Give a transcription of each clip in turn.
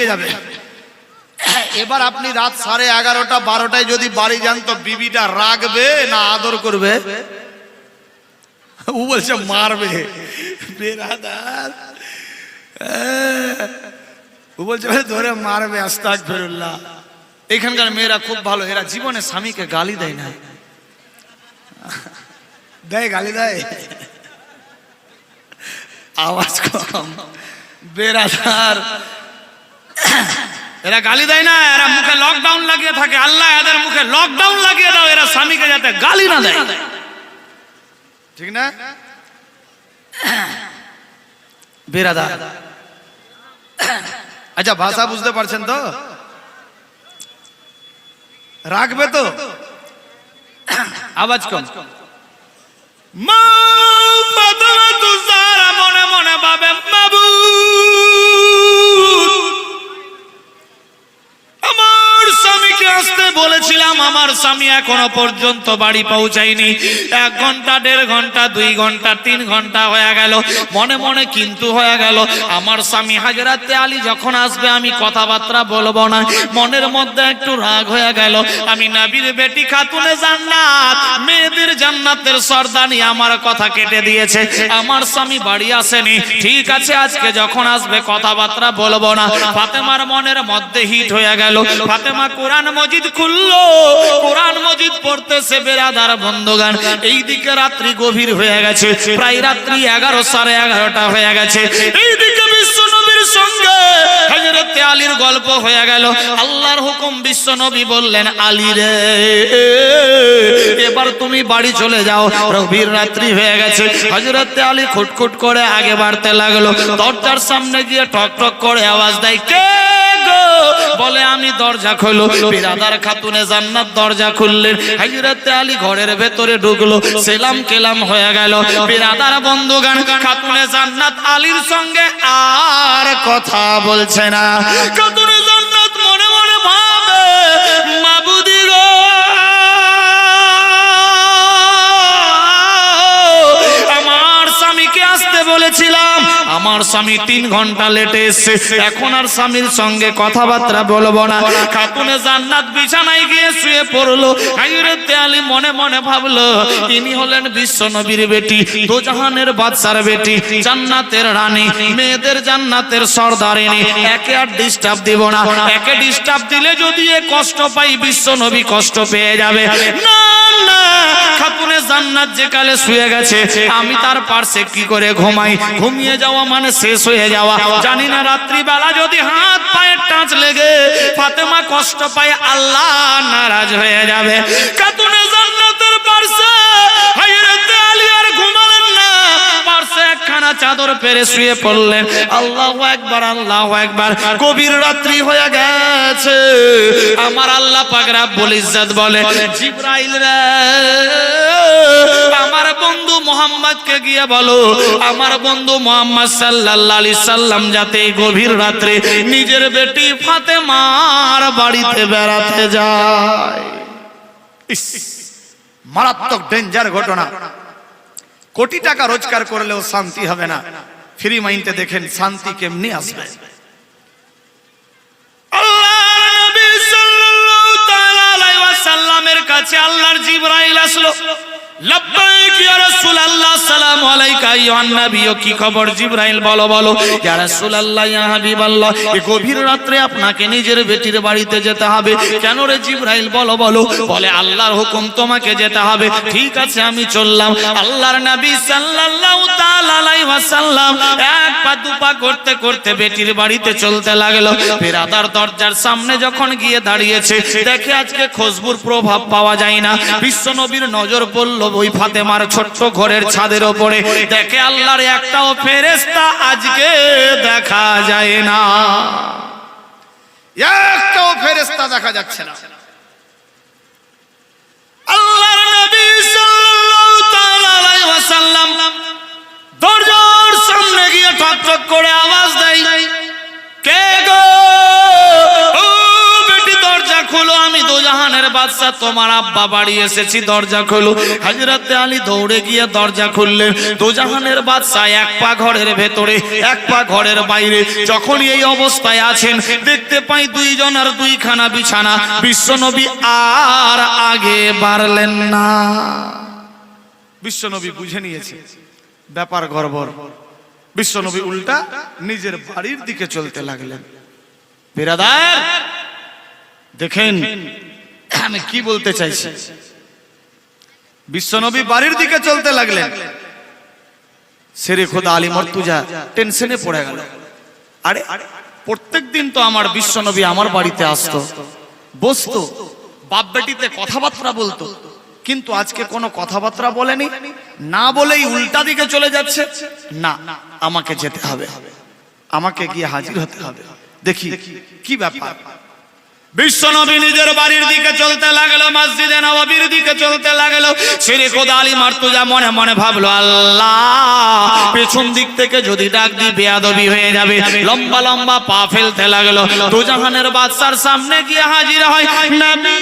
ঘুমিয়ে যাবে। এবার আপনি রাত সাড়ে এগারোটা, বারোটায় যদি বাড়ি যান, তো বিবিটা রাখবে না আদর করবে? ও বলছে, মারবে। বেরাদার। ও বলছে ধরে মারবে আস্তাক ফেরুল্লাহ এখানকার মেয়েরা খুব ভালো, এরা জীবনে স্বামীকে গালি দেয় না। দেয়, গালি দেয়? আওয়াজ কম। বেরাদার। এরা গালি দেয় না, এরা মুখে লকডাউন লাগিয়ে থাকে। আল্লাহ এদের মুখে লকডাউন লাগিয়ে দাও, এরা স্বামীকে যাতে গালি না দেয়। ঠিক না? বেরাদার। আচ্ছা ভাষা বুঝতে পারছেন তো? রাখবে তো? আওয়াজ কম। মা মনে মনে ভাবে মাবুদ আমার স্বামীকে আসতে বলেছিলাম, আমার স্বামী এখনও পর্যন্ত বাড়ি পৌঁছায়নি। এক ঘণ্টা, দেড় ঘণ্টা, দুই ঘণ্টা, তিন ঘণ্টা হয়ে গেল। মনে মনে কিন্তু হয়ে গেল, আমার স্বামী হাজরাতে আলী যখন আসবে, আমি কথাবার্তা বলব না। মনের মধ্যে একটু রাগ হয়ে গেল, আমি নাবির বেটি খাতুনে জান্নাত, মেয়েদের জান্নাতের সর্দানি আমার কথা কেটে দিয়েছে। আমার স্বামী বাড়ি আসেনি। ঠিক আছে, আজকে যখন আসবে, কথাবার্তা বলব না। ফাতেমার মনের মধ্যে হিট হয়ে গেল। ফাতেমা কোরআন মজিদ খুললো। কোরআন মজিদ পড়তেছে বেরাদার বন্ধগান। এইদিকে রাত্রি গভীর হয়ে গেছে। প্রায় রাত্রি এগারো, সাড়ে এগারোটা হয়ে গেছে। এইদিকে বিশ্ব নবীর সঙ্গে হযরত আলীর গল্প হয়ে গেল। আল্লাহর হুকুম বিশ্ব নবী বললেন, আলী রে, এবার তুমি বাড়ি চলে যাও। রবির রাত্রি হয়ে গেছে। হযরত আলী খুটখুট করে আগে বাড়তে লাগল। দরজার সামনে গিয়ে ঠক ঠক করে আওয়াজ দেয়, কে? বলে আমি দরজা খুলো বিরাদার খাতুনে জান্নাত দরজা খুললেন। হাজরাতে আলী ঘরের ভেতরে ঢুকলো। সেলাম কেলাম হয়ে গেল। বিরাদার বন্ধুগান খাতুনে জান্নাত আলীর সঙ্গে আর কথা বলছে না। খাতুনে আমার স্বামী তিন ঘণ্টা লেটে এসছে। এখন আর স্বামীর সঙ্গে কথাবার্তা বলব না। খাতুনে জান্নাত বিছানায় গিয়ে শুয়ে পড়ল। আলী মনে মনে ভাবলো তিনি হলেন বিশ্ব নবীর বেটি, দোজাহানের বাদশার বেটি, জান্নাতের রানী, মেয়েদের জান্নাতের সর্দারিনী। একে আর ডিস্টার্ব দিব না। একে ডিস্টার্ব দিলে যদি এ কষ্ট পাই, বিশ্ব নবী কষ্ট পেয়ে যাবে। না খাতুনে জান্নাত যে কালে শুয়ে গেছে, আমি তার পার্শ্বে কি করে ঘুমাই? ঘুমিয়ে যাওয়া মানে শেষ হয়ে যাওয়া। জানি না রাত্রি বেলা যদি হাত পায়ে টাচ লেগে, ফাতেমা কষ্ট পায়, আল্লাহ নারাজ হয়ে যাবে। খাতুনে জান্নাতের চাদর পেরে শুয়ে পড়লেন। আল্লাহ একবার আল্লাহ একবার কবির রাত্রি হয়ে গেছে। আমার আল্লাহ পাক রাব্বুল বলে, জিব্রাইল রে, আমার বন্ধু মোহাম্মদকে গিয়ে বলো, আমার বন্ধু মোহাম্মদ সাল্লাল্লাহু সাল্লাম যাতে গভীর রাত্রে নিজের বেটি ফাতেমার বাড়িতে বেড়াতে যায়। মারাত্মক ডেঞ্জার ঘটনা। কোটি টাকা রোজগার করলেও শান্তি হবে না। ফ্রি মাইন্ডে দেখেন শান্তি কেমনি আসবে? আল্লাহর কাছে আল্লাহর জিব্রাইল আসলো। ঠিক আছে, আমি চললাম। আল্লাহর নবী এক পা দুপা করতে করতে বেটির বাড়িতে চলতে লাগল। বিরাদার দরজার সামনে যখন গিয়ে দাঁড়িয়েছে, দেখে আজকে খুশবুর প্রভাব পাওয়া যায় না। বিশ্ব নবীর নজর পড়ল ওই ফাতেমার ছোট্ট ঘরের ছাদের ওপরে। দেখে আল্লাহর একটাও ফেরেস্তা আজকে দেখা যায় না। একটাও ফেরেস্তা দেখা যাচ্ছে না। তোমার আব্বা বাড়ি এসেছি, দরজা খোলো হাজরাতে আলী দৌড়ে গিয়ে দরজা খুললেন। দোজাহানের বাদশা এক পা ঘরের ভেতরে, এক পা ঘরের বাইরে। যখনই এই অবস্থায় আছেন, দেখতে পাই দুইজন আর দুইখানা বিছানা। বিশ্বনবী আর আগে বাড়লেন না। বিশ্বনবী বুঝে নিয়েছে, ব্যাপার গড়বড়। বিশ্বনবী উল্টা নিজের বাড়ির দিকে চলতে লাগলেন। বেরাদার, দেখেন আমি কি বলতে চাইছি? বিশ্বনবী বাড়ির দিকে চলতে লাগলেন। সেরে খোদা আলী মর্তুজা টেনশনে পড়ে গেল। আরে প্রত্যেক দিন তো আমার বিশ্বনবী আমার বাড়িতে আসতো। বসতো। বাপ বেটিতে কথাবার্তা বলতো। কিন্তু আজকে কোনো কথাবার্তা বলেনি। না বলেই উল্টা দিকে চলে যাচ্ছে। না আমাকে যেতে হবে। আমাকে গিয়ে হাজির হতে হবে। দেখি কি ব্যাপার? বিশ্বনবী নিজের বাড়ির দিকে চলতে লাগল, মসজিদে নবীর দিকে চলতে লাগল। শ্রী কোদালি মার্তুজা মনে মনে ভাবলো, আল্লাহ, পেছন দিক থেকে যদি ডাক দি বেয়াদবি হয়ে যাবে। লম্বা লম্বা পা ফেলতে লাগল। দুজাহানের বাদশার সামনে গিয়ে হাজির হয়, নবী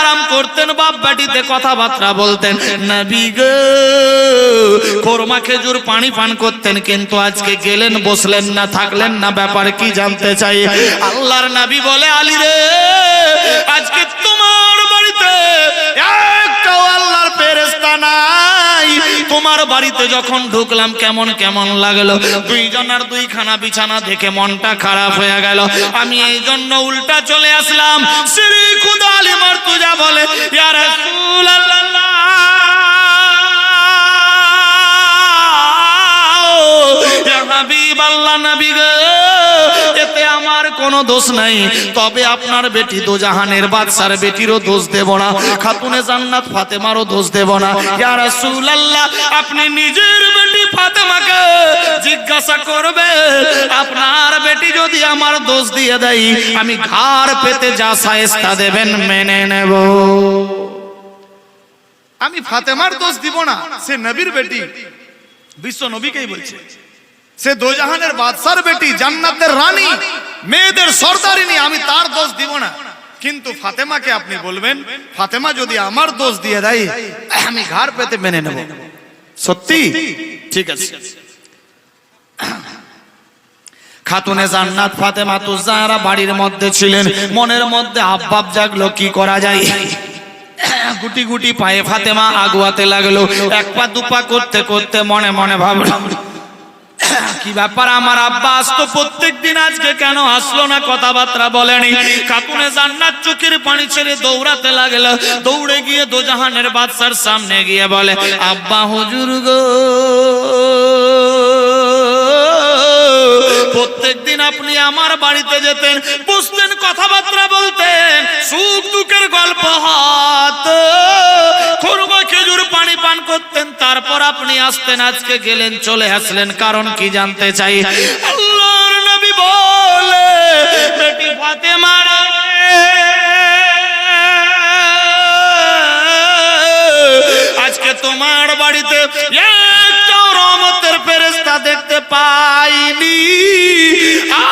আরাম করতেন, বাপ বাটিতে কথাবার্তা বলতেন। নবী খেজুর পানি পান করতেন, কিন্তু আজকে গেলেন, বসলেন না, থাকলেন না, ব্যাপার কি জানতে চাই? আল্লাহর নবী বলে, আলী রে, আজকে তোমার একটাও আল্লাহর ফেরেশতা নাই। তোমার বাড়িতে যখন ঢুকলাম, কেমন কেমন লাগল? দুইজন আর দুইখানা বিছানা দেখে মনটা খারাপ হয়ে গেল। আমি এই জন্য উল্টা চলে আসলাম। শ্রী খুদা আলী মার্তুজা বলে, ইয়া রাসূলুল্লাহ, ইয়া নবী গো। এতে আমার কোনো দোষ নাই। তবে আপনার বেটি দোজাহানের বাদশার বেটিরও দোষ দেব না। খাতুনে জান্নাত ফাতেমারও দোষ দেব না। ইয়া আপনি নিজের বেটি ফাতেমাকে জিজ্ঞাসা করবে, আপনার বেটি যদি আমার দোষ দিয়ে দেয়, আমি ঘাড় পেতে যা সায়েস্তা দেবেন মেনে নেব। আমি ফাতেমার দোষ দিব না, সে নবীর বেটি। বিশ্ব নবীকেই বলছে। সে দোজাহানের বাদশার বেটি, জান্নাতের রানী। মেয়েদের সর্দারিনী আমি তার দোষ দিব না। কিন্তু ফাতেমাকে আপনি বলবেন, ফাতেমা যদি আমার দোষ দিয়ে দেয়, আমি ঘাড় পেতে মেনে নেব। সত্যি? ঠিক আছে। খাতুনে জান্নাত ফাতেমা তুজারা বাড়ির মধ্যে ছিলেন, মনের মধ্যে আব্বাব জাগলো, কি করা যায়? গুটি গুটি পায়ে ফাতেমা আগুয়াতে লাগল, এক পা দুপা করতে করতে মনে মনে ভাবলো কি ব্যাপার? আমার আব্বা আসতো প্রত্যেক দিন আজকে কেন আসলো না? কথাবার্তা বলেনি। চোখের পানি ছেড়ে দৌড়াতে লাগল। দৌড়ে গিয়ে দোজাহানের বাদশার সামনে গিয়ে বলে, আব্বা হুজুর গো প্রত্যেক দিন আপনি আমার বাড়িতে যেতেন বসতেন কথাবার্তা বলতেন, সুখ দুঃখের গল্প হাত। পানি পান করতেন, তারপর আপনি আসতেন, আজকে গেলেন, চলে আসলেন। কারণ কি জানতে চাই? আজকে তোমার বাড়িতে একটাও রহমতের ফেরেশতা দেখতে পাইনি।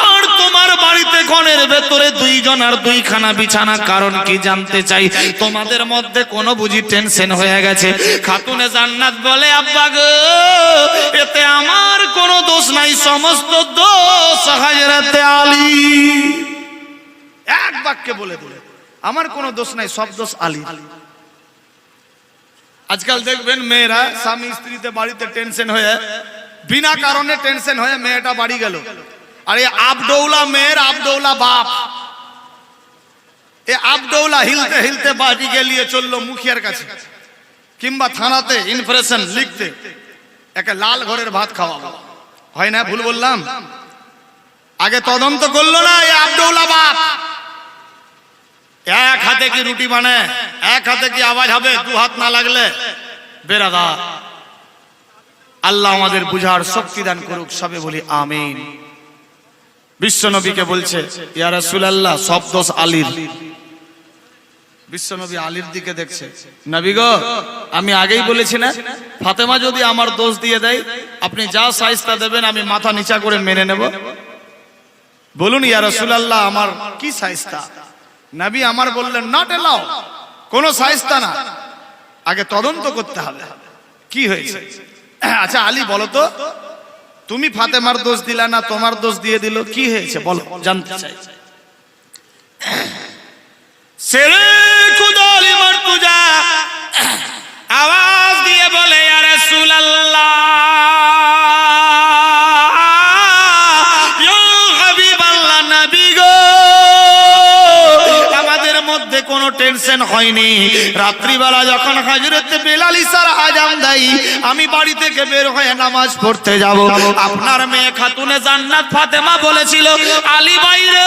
আর ঘরের ভেতরে দুইজন আর দুইখানা বিছানা। কারণ কি জানতে চাই? তোমাদের মধ্যে কোনো বুঝি টেনশন হয়ে গেছে? খাতুনে জান্নাত বলে, আব্বা গো, এতে আমার কোনো দোষ নাই, সমস্ত দোষ হাজরাতে আলী। এক বাক্যে বলে দিলে, আমার কোনো দোষ নাই, সব দোষ আলী আজকাল দেখবেন মেয়েরা স্বামী স্ত্রীতে বাড়িতে টেনশন হয়ে, বিনা কারণে টেনশন হয়ে মেয়েটা বাড়ি গেল। আর এই আবডৌলা মেয়ের আবডৌলা বাপ। এ আবডৌলা হিলতে হিলতে বাড়ি গেলিয়ে চলল মুখিয়ার কাছে, কিংবা থানাতে ইনফরমেশন লিখতে, একে লাল ঘরের ভাত খাওয়া হয় না ভুল বললাম? আগে তদন্ত করল না এই আবডৌলা বাপ। এক হাতে কি রুটি বানে এক হাতে কি আওয়াজ হবে, দু হাত না লাগলে? বেরাদা আল্লাহ আমাদের বুঝার শক্তি দান করুক, সবে বলি আমিন। বিশ্বনবীকে বলছে, ইয়া রাসূলুল্লাহ, সব দোষ আলীর। বিশ্বনবী আলীর দিকে দেখছে। নবী গো, আমি আগেই বলেছি না, ফাতেমা যদি আমার দোষ দিয়ে দেয়, আপনি যা সাইজটা দেবেন, আমি মাথা নিচা করে মেনে নেব। বলুন, ইয়া রাসূলুল্লাহ, আমার কি সাইজটা? নবী আমার বললেন নট এলাও কোন সাইজটা না। আগে তদন্ত করতে হবে। কি হয়েছে? আচ্ছা আলী বলো তো তুমি ফাতেমার দোষ দিলা না, তোমার দোষ দিয়ে দিল, কি হয়েছে বলো, জানতে চাই। সেরে টেনশন হয়নি। রাত্রিবেলা যখন হযরত বেলাল ইসার আজান দেয়, আমি বাড়ি থেকে বের হয়ে নামাজ পড়তে যাব। আপনার মেয়ে খাতুনে জান্নাত ফাতেমা বলেছিল, আলী বাইরে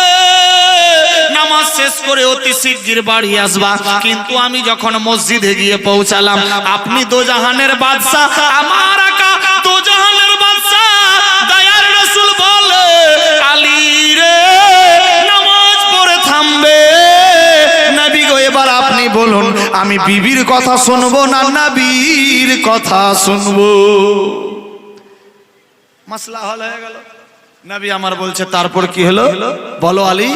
নামাজ শেষ করে অতি শিগগির বাড়ি আসবা। কিন্তু আমি যখন মসজিদে গিয়ে পৌঁছালাম, আপনি দোজাহানের বাদশা আমার আকা দোজাহানের বলুন, আমি বিবির কথা শুনব না নাবির কথা শুনব? মাসলা হল হয়ে গেল। নাবি আমার বলছে, তারপর কি হলো? বলো আলী।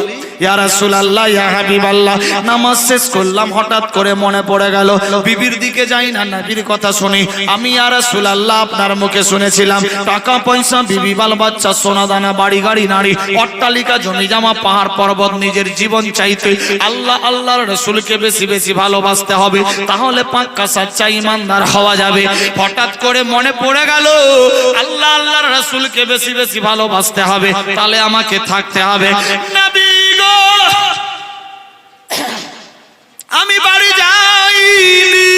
ইয়া রাসূলুল্লাহ, ইয়া হাবিবাল্লাহ। নামাজ শেষ করলাম, হঠাৎ করে মনে পড়ে গেল, বিবির দিকে যাই নবীর কথা আমি ইয়া রাসূলুল্লাহ, আপনার মুখে শুনেছিলাম, টাকা পয়সা বাল বাচ্চা, সোনা দানা, বাড়ি গাড়ি অট্টালিকা, জমি জামা, পাহাড়, পর্বত, নিজের জীবন চাইতে। আল্লাহ, আল্লাহর রাসূলকে বেশি বেশি ভালোবাসতে হবে। তাহলে পাক্কা সাচ্চা ইমানদার হওয়া যাবে। হঠাৎ করে মনে পড়ে গেল, আল্লাহ, আল্লাহর রাসূলকে বেশি বেশি ভালোবাসতে হবে। তাহলে আমাকে থাকতে হবে। নবী গো। আমি বাড়ি যাইনি।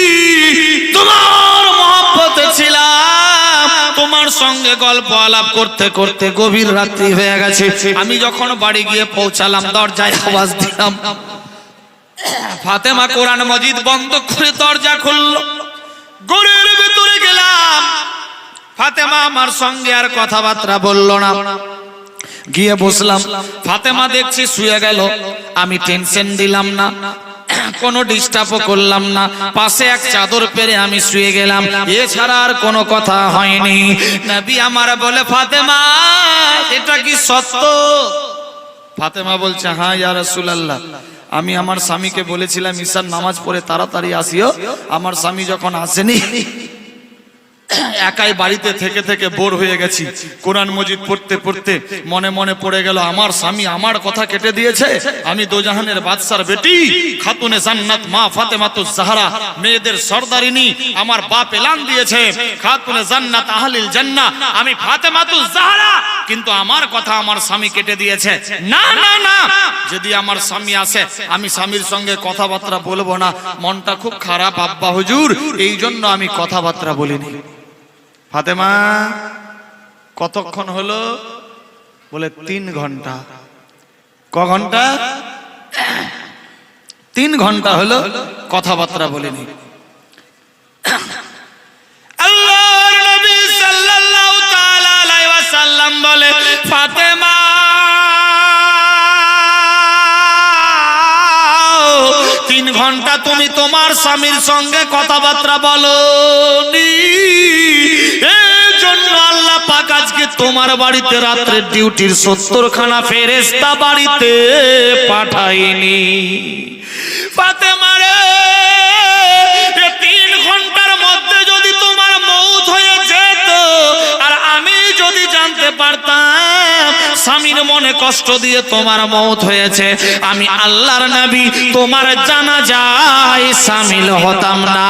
তোমার মহব্বতে ছিলাম। তোমার সঙ্গে গল্প আলাপ করতে করতে গভীর রাত্রি হয়ে গেছে। আমি যখন বাড়ি গিয়ে পৌঁছালাম, দরজায় আওয়াজ দিলাম। ফাতেমা কোরআন মজিদ বন্ধ করে দরজা খুলল। গড়ের ভেতরে গেলাম। ফাতেমা আমার সঙ্গে আর কথাবার্তা বলল না। গিয়ে বসলাম। ফাতেমা দেখছি শুয়ে গেল। আমি টেনশন দিলাম না। কোনো ডিস্টার্বও করলাম না। পাশে এক চাদর পেরে আমি শুয়ে গেলাম। এছাড়া আর কোনো কথা হয়নি। নবী আমার বলে, ফাতেমা, এটা কি সত্য? ফাতেমা বলছে হ্যাঁ ইয়া রাসূলুল্লাহ, আমি আমার স্বামীকে বলেছিলাম ঈশার নামাজ পড়ে তাড়াতাড়ি আসিও। আমার স্বামী যখন আসেনি একাই বাড়িতে থেকে থেকে বোর হয়ে গেছি। কোরআন মজিদ পড়তে পড়তে মনে মনে পড়ে গেল, আমার স্বামী আমার কথা কেটে দিয়েছে। আমি দোজাহানের বাদশার বেটি। খাতুনে জান্নাত মা ফাতেমাতুজ জাহরা, মেয়েদের সর্দারিনী আমার বাপ এলান দিয়েছে। খাতুনে জান্নাত আহলিল জান্নাহ, আমি ফাতেমাতুজ জাহরা। কিন্তু আমার কথা আমার স্বামী কেটে দিয়েছে। না না না। যদি আমার স্বামী আসে, আমি স্বামীর সঙ্গে কথাবার্তা বলব না। মনটা খুব খারাপ। আব্বা হুজুর এই জন্য আমি কথাবার্তা বলিনি। ফাতেমা, কতক্ষণ হলো? বলে, তিন ঘণ্টা। ক ঘণ্টা? তিন ঘণ্টা হলো কথাবার্তা বলিনি। বলে, ফাতেমা, তিন ঘণ্টা তুমি তোমার স্বামীর সঙ্গে কথাবার্তা বলো জন্য আল্লাহ পাক আজকে তোমার বাড়িতে রাত্রের ডিউটির সত্তর খানা ফেরেস্তা বাড়িতে পাঠাইনি ফাতেমা রে এ তিন ঘণ্টার মধ্যে যদি তোমার মৌত হয়ে যেত আর আমি যদি জানতে পারতাম, স্বামীর মনে কষ্ট দিয়ে তোমার মৌত হয়েছে, আমি আল্লাহর নবী, তোমার জানা যায় সামিল হতাম না।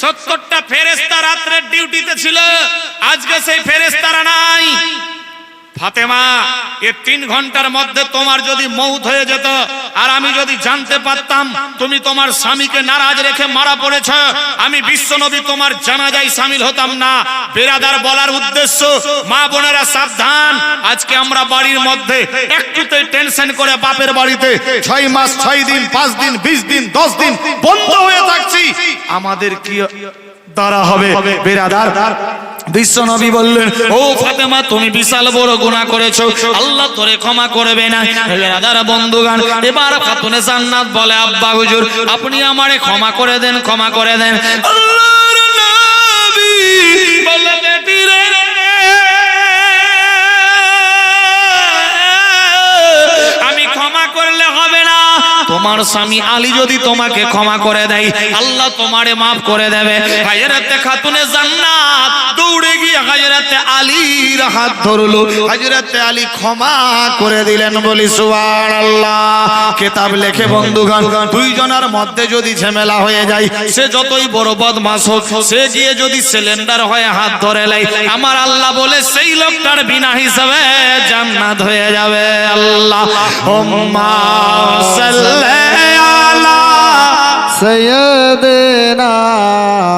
সত্তরটা ফেরেস্তা রাত্রের ডিউটিতে ছিল। আজকে সেই ফেরেস্তারা নাই। ফাতেমা এ তিন ঘণ্টার মধ্যে তোমার যদি মৌত হয়ে যেত আর আমি যদি জানতে পারতাম তুমি তোমার স্বামীকে নারাজ রেখে মারা পড়েছ আমি বিশ্ব বিশ্বনবী তোমার জানাজায় সামিল হতাম না। বেরাদার বলার উদ্দেশ্য মা বোনেরা সাবধান আজকে আমরা বাড়ির মধ্যে একটুতে টেনশন করে বাপের বাড়িতে ছয় মাস ছয় দিন পাঁচ দিন বিশ দিন দশ দিন বন্ধ হয়ে থাকছি। আমাদের কি দ্বারা হবে। বেরাদার বিশ্ব নবী বললেন ও ফাতেমা তুমি বিশাল বড় গুণা করেছ। আল্লাহ তোরে ক্ষমা করবে না। রাজার বন্ধুগান এবার খাতুনে জান্নাত বলে আব্বা হুজুর আপনি আমারে ক্ষমা করে দেন ক্ষমা করে দেন। আল্লাহর নবী বলে বেটি রে তোমার স্বামী আলী যদি তোমাকে ক্ষমা করে দেয়, আল্লাহ তোমারে মাফ করে দেবে। হাজরাতে খাতুনে জান্নাত দৌড়ে গিয়ে হাজরাতে আলীর হাত ধরলো। হাজরাতে আলী ক্ষমা করে দিলেন বলি, সুবহানাল্লাহ। কিতাব লেখে, বন্ধুগণ, দুইজনের মধ্যে যদি ঝামেলা হয়ে যায়, সে যতই বড় বদমাস হোক, সে গিয়ে যদি সিলিন্ডার হয়ে হাত ধরে লাই আমার আল্লাহ বলে, সেই লোকটার বিনা হিসাবে জান্নাত হয়ে যাবে। আল্লাহ, হুম্মা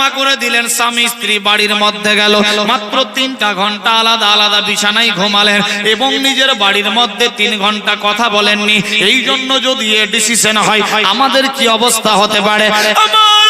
ক্ষমা করে দিলেন। স্বামী স্ত্রী বাড়ির মধ্যে গেল। মাত্র তিনটা ঘণ্টা আলাদা আলাদা বিছানায় ঘুমালেন এবং নিজের বাড়ির মধ্যে তিন ঘণ্টা কথা বলেননি। এই জন্য যদি এ ডিসিশন হয়, আমাদের কি অবস্থা হতে পারে? আমার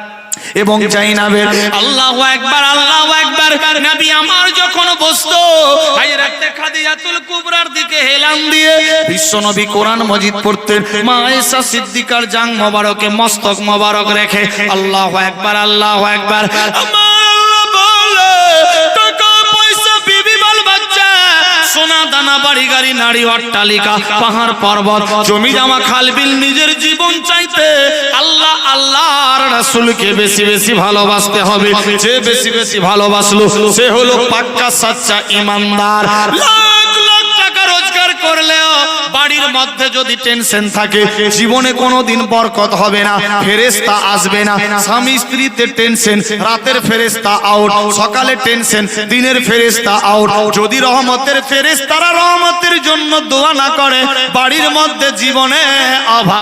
এবং জাইনাবের আল্লাহ একবার আল্লাহ একবার নবী আমার যখন বসতো হযরত খাদিজাতুল কুবরার দিকে হেলান দিয়ে বিশ্বনবী কোরআন মজিদ পড়তেন মা আয়েশা সিদ্দিকার জাং মোবারকে মস্তক মোবারক রেখে আল্লাহ একবার আল্লাহ একবার আমার সোনা দানা, বাড়ি, গাড়ি নারী অট্টালিকা, পাহাড়, পর্বত, জমি জামা খালবিল নিজের জীবন চাইতে আল্লাহ, আল্লাহর রাসূলকে বেশি বেশি ভালোবাসতে হবে। যে বেশি বেশি ভালোবাসলো, সে হলো পাক্কা, সাচ্চা, ইমানদার। বাড়ির মধ্যে যদি টেনশন থাকে, জীবনে কোনোদিন বরকত হবে না ফেরেস্তা আসবে না। স্বামী স্ত্রীতে টেনশন রাতের ফেরেস্তা আউট সকালে টেনশন দিনের ফেরেস্তা আউট যদি রহমতের ফেরেস্তারা রহমতের জন্য দোয়া না করে, বাড়ির মধ্যে জীবনে অভাব